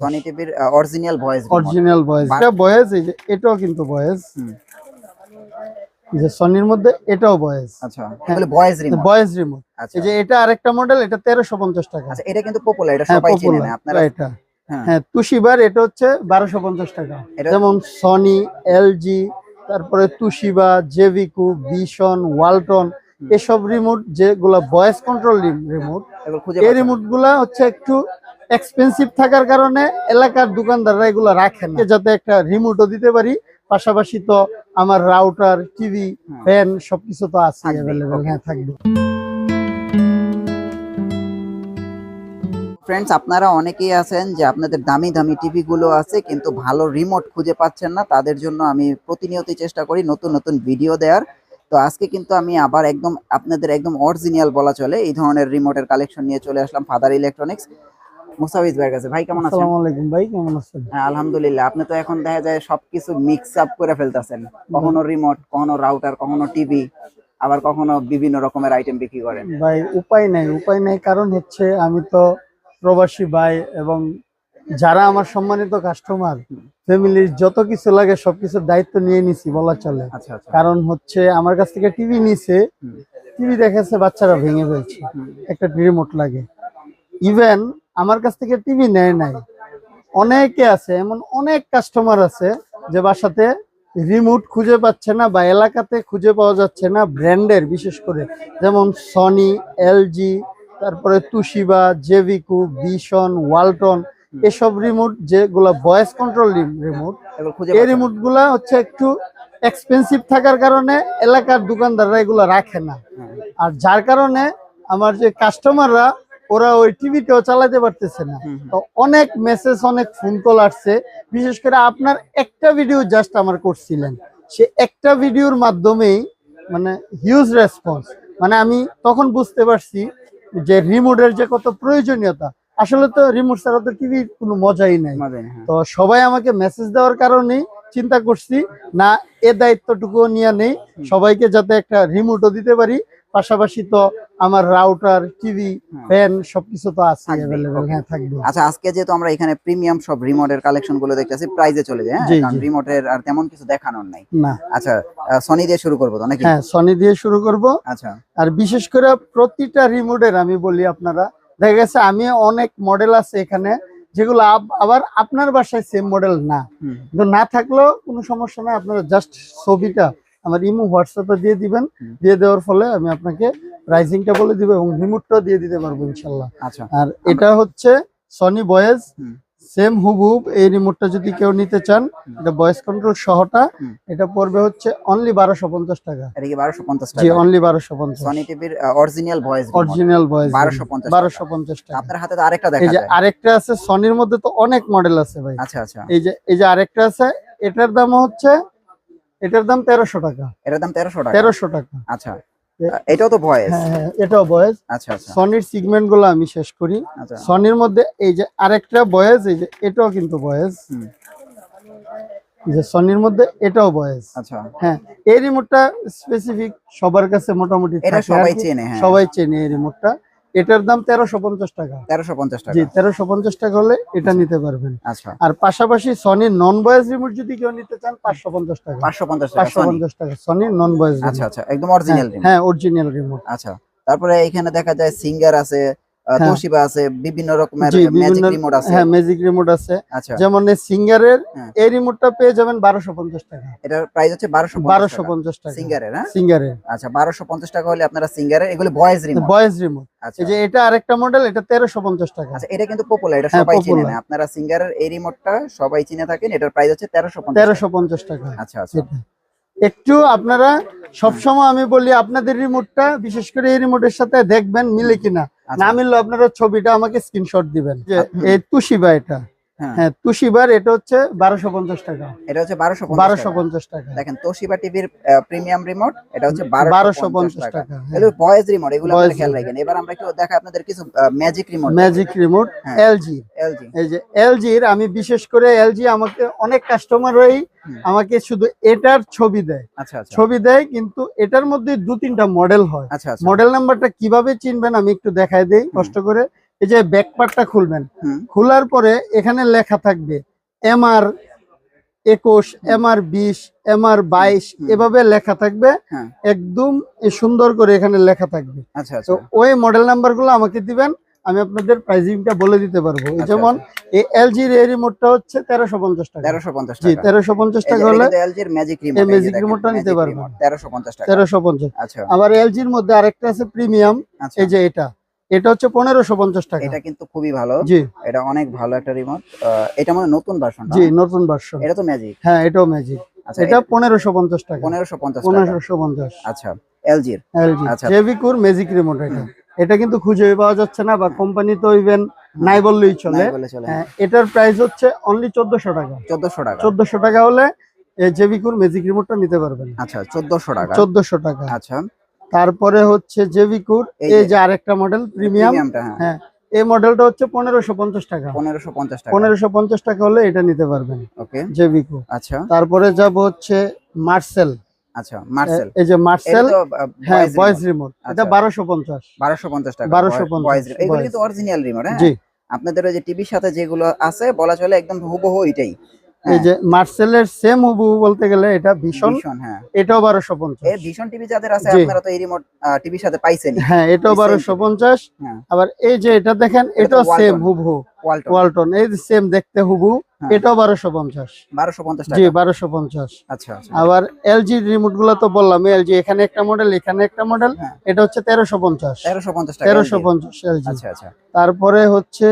Sony টিভির original voice original voice এটা voice এই যে এটাও কিন্তু ভয়েস যে সনির মধ্যে এটাও ভয়েস আচ্ছা এগুলো ভয়েস রিমোট ভয়েস রিমোট এই যে এটা আরেকটা মডেল এটা তেরোশো পঞ্চাশ টাকা। আচ্ছা এটা কিন্তু পপুলার এটা হ্যাঁ সবাই চেনে না আপনারা এটা হ্যাঁ। হ্যাঁ তুষিবার এটা হচ্ছে বারোশো পঞ্চাশ টাকা। যেমন সনি এলজি তারপরে তুষিবা জেভিকু বিশন ওয়ালটন এসব রিমোট যেগুলো ভয়েস কন্ট্রোল রিমোট এই পাচ্ছেন রিমোটগুলা হচ্ছে একটু এক্সপেন্সিভ থাকার কারণে এলাকার দোকানদাররা এগুলো রাখেন না। যাতে একটা রিমোটও দিতে পারি পাশাপাশি তো আমার রাউটার টিভি ফ্যান সবকিছু তো আছে অ্যাভেলেবেল হ্যাঁ থাকবে। ফ্রেন্ডস আপনারা অনেকেই আছেন যে আপনাদের দামি দামি টিভি গুলো আছে কিন্তু ভালো রিমোট খুঁজে পাচ্ছেন না। তাদের জন্য আমি প্রতিনিয়তই চেষ্টা করি নতুন নতুন ভিডিও দেওয়ার। তো আজকে কিন্তু আমি আবার একদম আপনাদের একদম অরিজিনাল বলা চলে এই ধরনের রিমোটের কালেকশন নিয়ে চলে আসলাম ফাদার ইলেকট্রনিক্স মুসাফিজ ভাইয়ের কাছে। ভাই কেমন আছেন? আসসালামু আলাইকুম ভাই কেমন আছেন? হ্যাঁ আলহামদুলিল্লাহ। আপনি তো এখন দেখা যায় সবকিছু মিক্স আপ করে ফেলতেছেন। কখনো রিমোট কখনো রাউটার কখনো টিভি আবার কখনো বিভিন্ন রকমের আইটেম বিক্রি করেন। ভাই উপায় নাই। উপায় নাই কারণ হচ্ছে আমি তো প্রবাসী ভাই এবং যারা আমার সম্মানিত কাস্টমার ফ্যামিলির যত কিছু লাগে সবকিছুর দায়িত্ব নিয়ে নিছি বলা চলে। আচ্ছা আচ্ছা। কারণ হচ্ছে আমার কাছ থেকে টিভি নিছে টিভি দেখাচ্ছে বাচ্চারা ভেঙে ফেলছে। একটা রিমোট লাগে। ইভেন আমার কাছ থেকে টিভি নেয় নাই। অনেকে আছে এমন অনেক কাস্টমার আছে যে বাসাতে রিমোট খুঁজে পাচ্ছে না বা এলাকাতে খুঁজে পাওয়া যাচ্ছে না ব্র্যান্ডের বিশেষ করে যেমন সনি এলজি তারপরে তুশিবা জেভিকু বিশন ওয়ালটন এসব রিমোট যেগুলো ভয়েস কন্ট্রোল রিমোট এই রিমোটগুলা হচ্ছে একটু এক্সপেন্সিভ থাকার কারণে এলাকার দোকানদাররা এগুলো রাখে না। হ্যাঁ। আর যার কারণে আমার যে কাস্টমাররা ওরা ওই টিভিটাও চালাতে পারতেছে না। তো অনেক মেসেজ অনেক ফোন কল আসছে। বিশেষ করে আপনার একটা ভিডিও জাস্ট আমার করছিলেন। সে একটা ভিডিওর মাধ্যমেই মানে হিউজ রেসপন্স মানে আমি তখন বুঝতে পারছি যে রিমোটের যে কত প্রয়োজনীয়তা। আসলে তো রিমোট ছাড়া তো টিভির কোনো মজাই নাই। মজা নেই, হ্যাঁ। তো সবাই আমাকে মেসেজ দেওয়ার কারণেই চিন্তা করছি না এ দায়িত্বটুকু নিয়ে নেই। সবাইকে যাতে একটা রিমোটও দিতে পারি। পাশাপাশি তো আমার রাউটার টিভি ফ্যান সবকিছু তো আছে okay. হ্যাঁ থাকবে। আচ্ছা আজকে যেহেতু আমরা এখানে প্রিমিয়াম সব রিমোটের কালেকশনগুলো দেখতেছি প্রাইজে চলে যায় হ্যাঁ? কারণ। রিমোটের আর তেমন কিছু দেখানোর নাই। না। আচ্ছা সনি দিয়ে শুরু করব তো নাকি? হ্যাঁ সনি দিয়ে শুরু করব। আচ্ছা। আর বিশেষ করে প্রতিটা রিমোটের আমি বলি আপনারা দেখা গেছে আমি অনেক মডেল আছে এখানে যেগুলো আব- আবার আপনার বাসায় সেম মডেল না। কিন্তু না থাকলেও কোনো সমস্যা নাই আপনারা জাস্ট ছবিটা আমার ইমো হোয়াটসঅ্যাপে দিয়ে দিবেন। দিয়ে দেওয়ার ফলে আমি আপনাকে প্রাইসিংটা বলে দিব এবং রিমোটটাও দিয়ে দিতে পারব ইনশাল্লাহ। আচ্ছা। আর এটা হচ্ছে সনি বয়েজ সেম হুবহুব এই রিমোটটা যদি কেউ নিতে চান এটা ভয়েস কন্ট্রোল সহটা। এটা পড়বে হচ্ছে অনলি বারোশো পঞ্চাশ টাকা। এটা কি বারোশো পঞ্চাশ জি অনলি বারোশো পঞ্চাশ। সনি টিভির অরিজিনাল ভয়েস অরিজিনাল ভয়েস 1250 বারোশো পঞ্চাশ টাকা। আপনার হাতে তো আরেকটা এই যে আরেকটা আছে সনির মধ্যে তো অনেক মডেল আছে ভাই। আচ্ছা আচ্ছা। এই যে এই যে আরেকটা আছে এটার দাম হচ্ছে এটার দাম তেরোশো টাকা। এটার দাম তেরোশো টাকা? তেরোশো টাকা। আচ্ছা। এটাও তো ভয়েস হ্যাঁ হ্যাঁ এটাও আচ্ছা আচ্ছা। সনির সিগমেন্টগুলো আমি শেষ করি। আচ্ছা। সনির মধ্যে এই যে আরেকটা এই যে এটাও কিন্তু বয়েস। যে সনির মধ্যে এটাও বয়েস। আচ্ছা। হ্যাঁ এই রিমোটটা স্পেসিফিক সবার কাছে মোটামুটি সবাই চেনে হ্যাঁ। সবাই চেনে এই রিমোটটা এটার দাম তেরোশো পঞ্চাশ টাকা। তেরোশো পঞ্চাশ টাকা। জি তেরোশো পঞ্চাশ টাকা হলে এটা নিতে পারবেন। আচ্ছা। আর পাশাপাশি সনির নন বয়েস রিমোট যদি কেউ নিতে চান পাঁচশো পঞ্চাশ টাকা। পাঁচশো পঞ্চাশ পাঁচশো পঞ্চাশ টাকা সনির নন বয়েস আচ্ছা আচ্ছা একদম অরিজিনাল হ্যাঁ অরিজিনাল রিমোট আচ্ছা। তারপরে এখানে দেখা যায় সিঙ্গার আছে হ্যাঁ। তোশিবা আছে বিভিন্ন রকমের ম্যাজিক রিমোট আছে। হ্যাঁ ম্যাজিক রিমোট আছে। আচ্ছা। যেমন এই সিঙ্গারের হ্যাঁ। এই রিমোটটা পেয়ে যাবেন বারোশো পঞ্চাশ টাকা। এটার প্রাইস হচ্ছে বারোশো বারোশো পঞ্চাশ টাকা। সিঙ্গারের হ্যাঁ? সিঙ্গারের। আচ্ছা বারোশো পঞ্চাশ টাকা হলে আপনারা সিঙ্গারের এগুলো ভয়েস রিমোট বয়েস রিমোট আচ্ছা। যে এটা আরেকটা মডেল এটা তেরোশো পঞ্চাশ টাকা। আচ্ছা এটা কিন্তু পপুলার এটা হ্যাঁ, সবাই চিনে। না। আপনারা সিঙ্গারের এই রিমোটটা সবাই চিনে থাকেন এটার প্রাইস হচ্ছে তেরোশো পঞ্চাশ তেরোশো পঞ্চাশ টাকা। আচ্ছা আচ্ছা। একটু আপনারা সবসময় আমি বলি আপনাদের রিমোটটা বিশেষ করে এই রিমোটের সাথে দেখবেন মিলে কিনা। না মিললে আপনারা ছবিটা আমাকে স্ক্রিনশট দিবেন। যে এই তুশিবা এটা হ্যাঁ। হ্যাঁ এটা হচ্ছে বারোশো পঞ্চাশ টাকা। এটা হচ্ছে বারোশো বারোশো পঞ্চাশ টাকা। দেখেন তোশিবা টিভির প্রিমিয়াম রিমোট এটা হচ্ছে টাকা। টাকা হ্যাঁ। এগুলো ভয়েস রিমোট এগুলো আপনারা খেয়াল রাখেন। এবার আমরা একটু দেখা আপনাদের কিছু magic remote magic remote. LG LG এই যে এলজির আমি বিশেষ করে এলজি আমাকে অনেক কাস্টমারই হুম। আমাকে শুধু এটার ছবি দেয়। আচ্ছা আচ্ছা। ছবি দেয় কিন্তু এটার মধ্যে দু তিনটা মডেল হয়। আচ্ছা আচ্ছা। মডেল নাম্বারটা কীভাবে চিনবেন আমি একটু দেখাই দেই কষ্ট করে। এই যে ব্যাক পার্টটা খুলবেন। খোলার পরে এখানে লেখা থাকবে এমআর একুশ এমআর বিশ এমআর বাইশ এভাবে লেখা থাকবে। হ্যাঁ। একদম সুন্দর করে এখানে লেখা থাকবে। আচ্ছা তো আচ্ছা। ওই মডেল নাম্বারগুলো আমাকে দিবেন আমি আপনাদের প্রাইজিংটা বলে দিতে পারব। আচ্ছা, যেমন এই এলজির এই রিমোটটা হচ্ছে তেরোশো পঞ্চাশ টাকা। তেরোশো পঞ্চাশ জি তেরোশো পঞ্চাশ টাকা হলে এলজির ম্যাজিক রিমোট এই magic টা নিতে। তেরোশো পঞ্চাশ টাকা। তেরোশো পঞ্চাশ। আচ্ছা। আবার এলজির মধ্যে আরেকটা আছে প্রিমিয়াম আচ্ছা। এই যে এটা। এটা হচ্ছে পনেরোশো পঞ্চাশ টাকা। এটা কিন্তু খুবই ভালো। জি। এটা অনেক ভালো একটা রিমোট এটা মানে নতুন ভার্সন জি নতুন ভার্সন এটা তো ম্যাজিক হ্যাঁ এটাও ম্যাজিক আচ্ছা এটা পনেরোশো পঞ্চাশ টাকা। পনেরোশো পঞ্চাশ পনেরোশো পঞ্চাশ। আচ্ছা এলজির এলজি আচ্ছা। জেভিকুর ম্যাজিক রিমোট এটা। এটা কিন্তু খুঁজে পাওয়া যাচ্ছে না বা কোম্পানি তো ইভেন নাই বললেই চলে। চলে। হ্যাঁ, এটার প্রাইস হচ্ছে অনলি চোদ্দশো টাকা। চোদ্দশো টাকা। চোদ্দশো টাকা হলে জেভিকুর ম্যাজিক রিমোটটা নিতে পারবেন। আচ্ছা চোদ্দশো টাকা। চোদ্দশো টাকা। আচ্ছা। তারপরে হচ্ছে জেভিকুর এই যে- আরেকটা মডেল প্রিমিয়াম হ্যাঁ। এই মডেলটা হচ্ছে পনেরোশো পঞ্চাশ টাকা। পনেরোশো পঞ্চাশ টাকা। পনেরোশো পঞ্চাশ টাকা হলে এটা নিতে পারবেন। ওকে। জেভিকো আচ্ছা। তারপরে যাব হচ্ছে মার্সেল আচ্ছা মার্সেল এই যে মার্সেল হ্যাঁ ভয়েস রিমোট এটা আচ্ছা। বারোশো পঞ্চাশ। বারোশো পঞ্চাশ টাকা 1250 ভয়েস এগুলো কিন্তু অরিজিনাল রিমোট হ্যাঁ। জি। আপনাদের ওই যে টিভির সাথে যেগুলো আছে বলা চলে একদম হুবহু এটাই এই যে মার্সেলের সেম হুবু বলতে গেলে এটা ভীষণ। হ্যাঁ। এটাও ভীষণ টিভি যাদের আছে জি। আপনারা তো এই রিমোট টিভির সাথে পাইছেনই। হ্যাঁ এটাও Same বারোশো TV পঞ্চাশ। হ্যাঁ। আবার এই যে এটা দেখেন এটাও সেম। হুবহু। ওয়ালটন এই সেম দেখতে হুবু হ্যাঁ। এটাও জি আচ্ছা আচ্ছা। আবার এলজি রিমোটগুলো তো বললাম এলজি এখানে একটা মডেল এখানে একটা মডেল হ্যাঁ। এটা হচ্ছে তেরোশো পঞ্চাশ। তেরোশো পঞ্চাশ টাকা এলজি আচ্ছা আচ্ছা। তারপরে হচ্ছে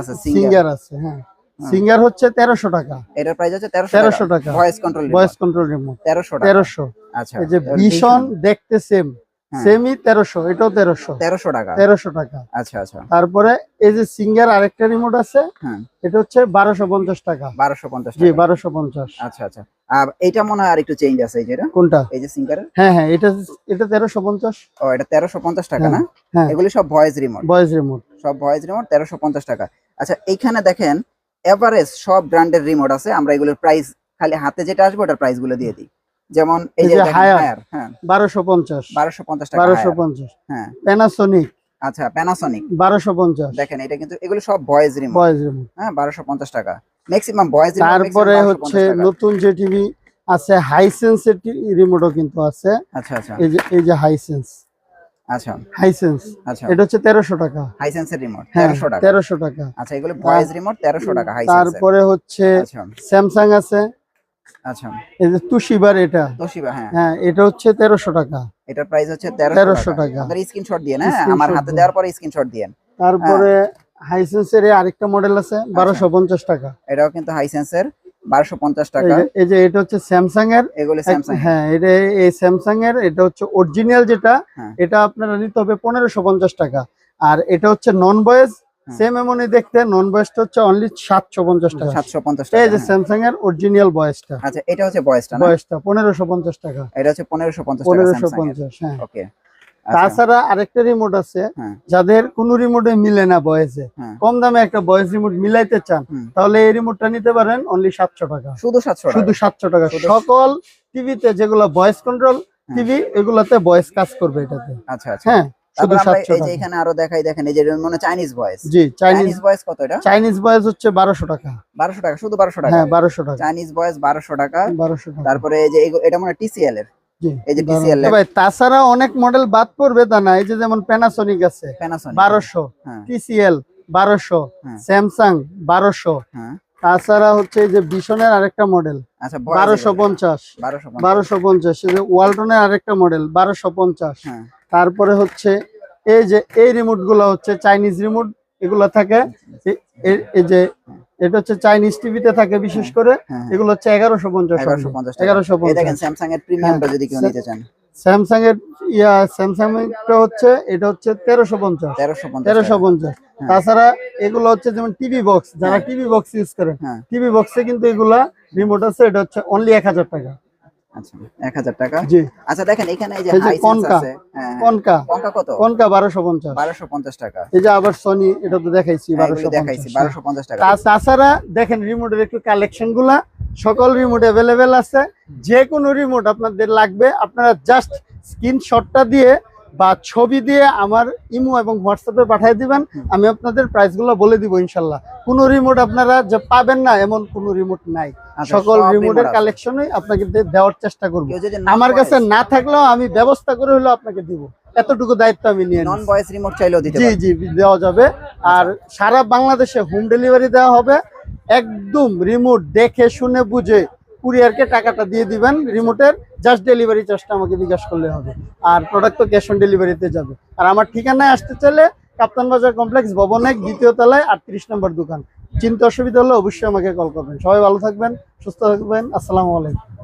আছে, সিঙ্গার আছে হ্যাঁ। সিঙ্গার হচ্ছে তেরোশো টাকা। এটার প্রাইস হচ্ছে তেরোশো টাকা। Voice control voice control remote তেরোশো তেরোশো। আচ্ছা। এই যে ভীষণ দেখতে সেম হ্যাঁ। সেমই তেরোশো এটাও তেরোশো। তেরোশো টাকা। তেরোশো টাকা। আচ্ছা আচ্ছা। তারপরে এই যে সিঙ্গার আরেকটা রিমোট আছে হ্যাঁ। এটা হচ্ছে বারোশো পঞ্চাশ টাকা। বারোশো পঞ্চাশ জি বারোশো পঞ্চাশ। আচ্ছা আচ্ছা। আর এইটা মনে হয় আর একটু চেঞ্জ আছে এই যেটা কোনটা? এই যে সিঙ্গারের হ্যাঁ হ্যাঁ এটা এটা তেরোশো পঞ্চাশ। ও এটা তেরোশো পঞ্চাশ টাকা না? হ্যাঁ। এগুলি সব ভয়েস রিমোট বয়েজ রিমোট সব ভয়েস রিমোট তেরোশো পঞ্চাশ টাকা। আচ্ছা এইখানে দেখেন এভারেজ সব ব্র্যান্ডের রিমোট আছে আমরা এগুলোর প্রাইস খালি হাতে যেটা আসবে ওটার প্রাইসগুলো দিয়ে দিই। যেমন এই যে। Haier, হ্যাঁ। বারোশো পঞ্চাশ। বারোশো পঞ্চাশ টাকা বারোশো Haier, পঞ্চাশ। হ্যাঁ। প্যানাসোনিক আচ্ছা প্যানাসনিক বারোশো পঞ্চাশ। দেখেন এটা কিন্তু এগুলো সব ভয়েস রিমোট বয়েজ রিমোট হ্যাঁ বারোশো পঞ্চাশ টাকা। ম্যাক্সিমাম ভয়েস তারপরে হচ্ছে নতুন যে টিভি আছে হাইসেন্সের রিমোটও কিন্তু আছে। আচ্ছা আচ্ছা। এই যে এই যে হাইসেন্স আচ্ছা। হাইসেন্স আচ্ছা। এটা হচ্ছে টাকা। হাইসেন্সের রিমোট হ্যাঁ টাকা। টাকা। আচ্ছা এগুলো ভয়েস রিমোট তেরোশো টাকা হাইসেন্সের তারপরে হচ্ছে আচ্ছা। স্যামসাং আছে। আচ্ছা। এই যে তুশিবার এটা। তোশিবা হ্যাঁ। হ্যাঁ এটা হচ্ছে তেরোশো টাকা। এটার প্রাইস হচ্ছে 1300 তেরোশো টাকা। টাকা। আপনার স্ক্রিনশট দিয়ে হ্যাঁ আমার হাতে দেওয়ার পরে স্ক্রিনশট দিয়েন তারপরে হাইসেন্সের আরেকটা মডেল আছে বারোশো পঞ্চাশ টাকা। এটাও কিন্তু হাইসেন্সের বারোশো পঞ্চাশ এই টাকা এই যে এটা হচ্ছে স্যামসাং এর এগুলো স্যামসাং হ্যাঁ এটা এই স্যামসাং এর এটা হচ্ছে অরিজিনাল যেটা হ্যাঁ। এটা আপনারা নিতে হবে পনেরোশো পঞ্চাশ টাকা। আর এটা হচ্ছে নন বয়েজ। সেম এমনই দেখতে নন বয়েজটা হচ্ছে অনলি সাতশো পঞ্চাশ টাকা। সাতশো পঞ্চাশ এই যে। স্যামসাং এর অরিজিনাল বয়েজটা আচ্ছা এটা হচ্ছে বয়েসটা না? পনেরোশো পঞ্চাশ টাকা। এটা হচ্ছে পনেরোশো পঞ্চাশ টাকা পনেরোশো স্যামসাং পঞ্চাশ হ্যাঁ। ওকে তাছাড়া আরেকটা রিমোট আছে হ্যাঁ। যাদের কোন রিমোটে মিলে না বয়েসে। হ্যাঁ। কম দামে একটা বয়েস রিমোট মিলাইতে চান তাহলে এই রিমোটটা নিতে পারেন অনলি সাতশো টাকা। শুধু সাতশো শুধু সাতশো টাকা। সকল টিভিতে যেগুলো ভয়েস কন্ট্রোল টিভি এগুলাতে ভয়েস কাজ করবে এটাতে। আচ্ছা আচ্ছা। হ্যাঁ শুধু টাকা। এখানে আরও দেখাই দেখেন এই যে মনে চাইনিজ ভয়েস জি চাইনিজ ভয়েস কত এটা? চাইনিজ ভয়েস হচ্ছে বারোশো টাকা। বারোশো টাকা শুধু টাকা। হ্যাঁ টাকা। চাইনিজ ভয়েস টাকা। বারোশো টাকা। তারপরে এই যে এটা মনে হয় টিসিএল এর। এই যে বারো- ভাই তাছাড়া অনেক মডেল বাদ পড়বে তা না এই যে যেমন প্যানাসোনিক আছে বারোশো হ্যাঁ। টিসিএল বারোশো হ্যাঁ। স্যামসাং বারোশো। হ্যাঁ। তাছাড়া হচ্ছে এই যে বিশনের আরেকটা মডেল আচ্ছা বারোশো পঞ্চাশ। বারোশো বারোশো পঞ্চাশ ওয়ালটনের আরেকটা মডেল বারোশো পঞ্চাশ। তারপরে হচ্ছে এই যে এই রিমোটগুলো হচ্ছে চাইনিজ রিমোট এগুলো থাকে এই যে এটা হচ্ছে চাইনিজ টিভিতে থাকে বিশেষ করে। হ্যাঁ। এগুলো হচ্ছে এগারোশো পঞ্চাশ এগারোশো পঞ্চাশ এগারোশো পঞ্চাশ। স্যামসাং এর প্রিমিয়ামটা যদি কেউ হ্যাঁ। নিতে চান। স্যামসাং এর ইয়া স্যামসাং এরটা হচ্ছে এটা হচ্ছে তেরোশো পঞ্চাশ। তেরোশো পঞ্চাশ হ্যাঁ। তাছাড়া এগুলো হচ্ছে যেমন টিভি বক্স যারা হ্যাঁ। টিভি বক্স ইউজ করে হ্যাঁ। টিভি বক্সে কিন্তু এগুলা রিমোট আছে এটা হচ্ছে অনলি এক হাজার টাকা। আচ্ছা এক হাজার টাকা? জি। আচ্ছা দেখেন এখানে এই যে হাইসেন্স আছে। কনকা। কনকা কত? কনকা বারোশো পঞ্চাশ। বারোশো পঞ্চাশ টাকা। এই যে আবার সনি এটা তো দেখাইছি হ্যাঁ, দেখাইছি পঞ্চাশ। বারোশো পঞ্চাশ টাকা। তাছাড়া দেখেন রিমোটের একটু কালেকশনগুলা সকল রিমোট আছে। যে কোনো রিমোট আপনাদের লাগবে আপনারা জাস্ট স্ক্রিনশটটা দিয়ে বা ছবি দিয়ে আমার ইমো এবং হোয়াটসঅ্যাপে পাঠিয়ে দিবেন আমি আপনাদের প্রাইসগুলো বলে দিব ইনশাল্লাহ। কোনো রিমোট আপনারা যে পাবেন না এমন কোনো রিমোট নাই। আচ্ছা, সকল রিমোটের। কালেকশনই আপনাকে দেওয়ার চেষ্টা করব। আমার কাছে না থাকলেও আমি ব্যবস্থা করে হলেও আপনাকে দিব। এতটুকু দায়িত্ব আমি নিয়ে নন। ভয়েস রিমোট চাইলেও দিতে জি জি দেওয়া যাবে। আর সারা বাংলাদেশে হোম ডেলিভারি দেওয়া হবে। একদম রিমোট দেখে শুনে বুঝে কুরিয়ারকে টাকাটা দিয়ে দিবেন রিমোটের জাস্ট ডেলিভারি চার্জটা আমাকে বিকাশ করলে হবে। আর প্রোডাক্ট তো ক্যাশ অন ডেলিভারিতে যাবে। আর আমার ঠিকানায় আসতে চাইলে কাপ্তান বাজার কমপ্লেক্স ভবন এক দ্বিতীয় তলায় আটত্রিশ নম্বর দোকান। চিন্তা অসুবিধা হলে অবশ্যই আমাকে কল করবেন। সবাই ভালো থাকবেন, সুস্থ থাকবেন। আসসালামু আলাইকুম।